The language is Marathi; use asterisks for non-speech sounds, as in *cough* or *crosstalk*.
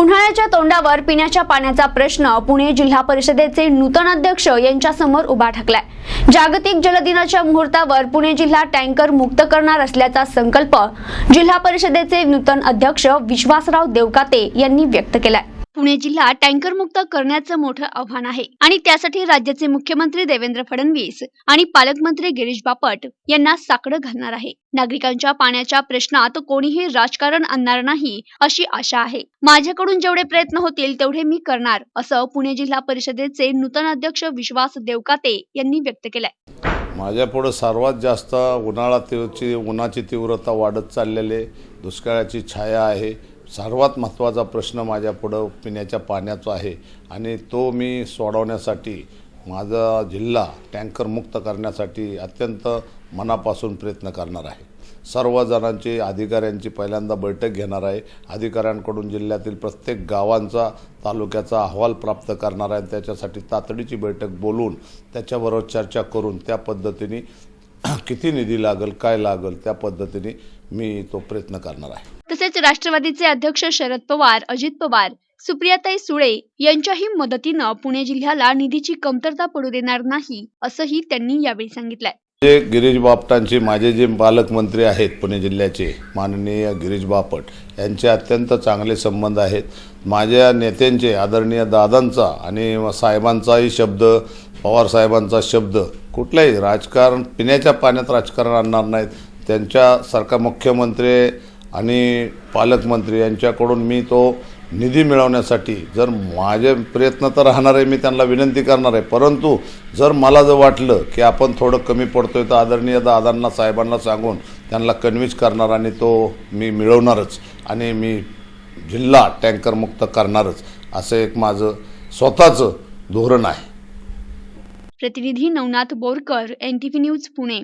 उन्हाळ्याच्या तोंडावर पिण्याच्या पाण्याचा प्रश्न पुणे जिल्हा परिषदेचे नूतन अध्यक्ष यांच्यासमोर उभा ठाकलाय. जागतिक जलदिनाच्या मुहूर्तावर पुणे जिल्हा टँकर मुक्त करणार असल्याचा संकल्प जिल्हा परिषदेचे नूतन अध्यक्ष विश्वासराव देवकाते यांनी व्यक्त केलाय. पुणे जिल्हा टँकर मुक्त करण्याचं मोठं आव्हान आहे. आणि त्यासाठी राज्याचे मुख्यमंत्री देवेंद्र फडणवीस आणि पालकमंत्री गिरीश बापट यांना साकडं घालणार आहे. नागरिकांच्या पाण्याच्या प्रश्नात कोणीही राजकारण आणणार नाही अशी आशा आहे. माझ्याकडून जेवढे प्रयत्न होतील तेवढे मी करणार असं पुणे जिल्हा परिषदेचे नूतन अध्यक्ष विश्वास देवकाते यांनी व्यक्त केलंय. माझ्यापुढं सर्वात जास्त उन्हाळा तीव्रची उन्हाची तीव्रता वाढत चाललेली दुष्काळाची छाया आहे. सर्वात महत्त्वाचा प्रश्न माझ्या पुढं पिण्याच्या पाण्याचा आहे आणि तो मी सोडवण्यासाठी माझा जिल्हा टँकर मुक्त करण्यासाठी अत्यंत मनापासून प्रयत्न करणार आहे. सर्व जणांची अधिकाऱ्यांची पहिल्यांदा बैठक घेणार आहे. अधिकाऱ्यांकडून जिल्ह्यातील प्रत्येक गावांचा तालुक्याचा अहवाल प्राप्त करणार आहे त्याच्यासाठी तातडीची बैठक बोलून त्याच्याबरोबर चर्चा करून त्या पद्धतीने *coughs* किती निधी लागेल काय लागेल त्या पद्धतीने मी तो प्रयत्न करणार आहे. तसेच राष्ट्रवादीचे अध्यक्ष शरद पवार अजित पवार सुप्रियाताई सुळे यांच्याही मदतीनं पुणे जिल्ह्याला निधीची कमतरता पडू देणार नाही असंही त्यांनी यावेळी सांगितलंय. जे गिरीश बापटांचे माझे जे पालकमंत्री आहेत पुणे जिल्ह्याचे माननीय गिरीश बापट यांचे अत्यंत चांगले संबंध आहेत. माझ्या नेत्यांचे आदरणीय दादांचा आणि साहेबांचाही शब्द पवार साहेबांचा शब्द कुठलाही राजकारण पिण्याच्या पाण्यात राजकारण आणणार नाहीत. त्यांच्यासारखा मुख्यमंत्री आणि पालकमंत्री यांच्याकडून मी तो निधी मिळवण्यासाठी जर माझे प्रयत्न तर राहणार आहे मी त्यांना विनंती करणार आहे. परंतु जर मला जर वाटलं की आपण थोडं कमी पडतोय तर आदरणीय दादांना साहेबांना सांगून त्यांना कन्व्हिन्स करणार आणि तो मी मिळवणारच आणि मी जिल्हा टँकरमुक्त करणारच. असं एक माझं स्वतःचं धोरण आहे. प्रतिनिधी नवनाथ बोरकर एनटीव्ही न्यूज पुणे.